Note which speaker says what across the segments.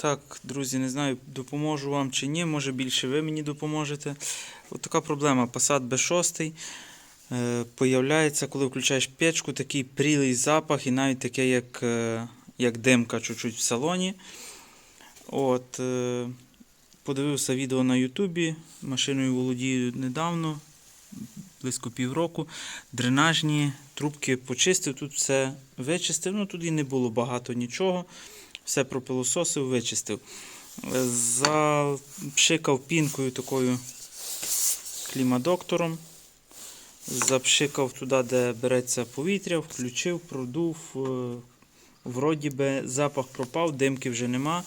Speaker 1: Так, друзі, не знаю, допоможу вам чи ні, може більше ви мені допоможете. От така проблема. Passat B6 е, появляється, коли включаєш печку, такий прілий запах і навіть таке, як, е, як димка чуть-чуть в салоні. От, е, подивився відео на Ютубі, машиною володію недавно, близько півроку. Дренажні трубки почистив, тут все вичистив. Ну тут і не було багато нічого. Все пропилососив, вичистив. Е, Запшикав пінкою такою клімадоктором. Запшикав туди, де береться повітря, включив, продув. е, Вроді би запах пропав, димки вже нема,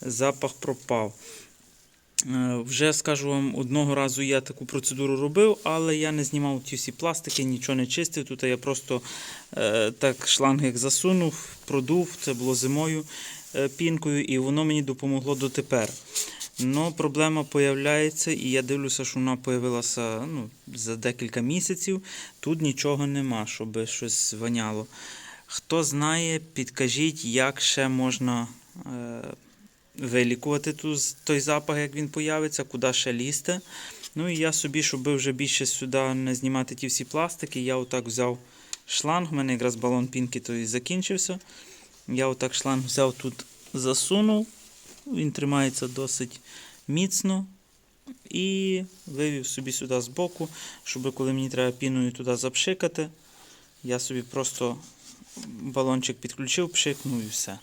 Speaker 1: запах пропав. Е, Вже скажу вам, одного разу я таку процедуру робив, але я не знімав ті всі пластики, нічого не чистив. Тут я просто е, так шланг як засунув, продув, це було зимою пінкою, і воно мені допомогло дотепер. Но проблема появляється, і я дивлюся, що вона появилася ну, за декілька місяців. Тут нічого нема, щоб щось воняло. Хто знає, підкажіть, як ще можна е, вилікувати ту, той запах, як він появиться, куди ще лізти. Ну і я собі, щоб вже більше сюди не знімати ті всі пластики, я отак взяв шланг. У мене якраз балон пінки той закінчився. Я отак шланг взяв тут, засунув. Він тримається досить міцно. І вивів собі сюди боку. щоб коли мені треба піною туди запшикати, я собі просто балончик підключив, пшикнув і все.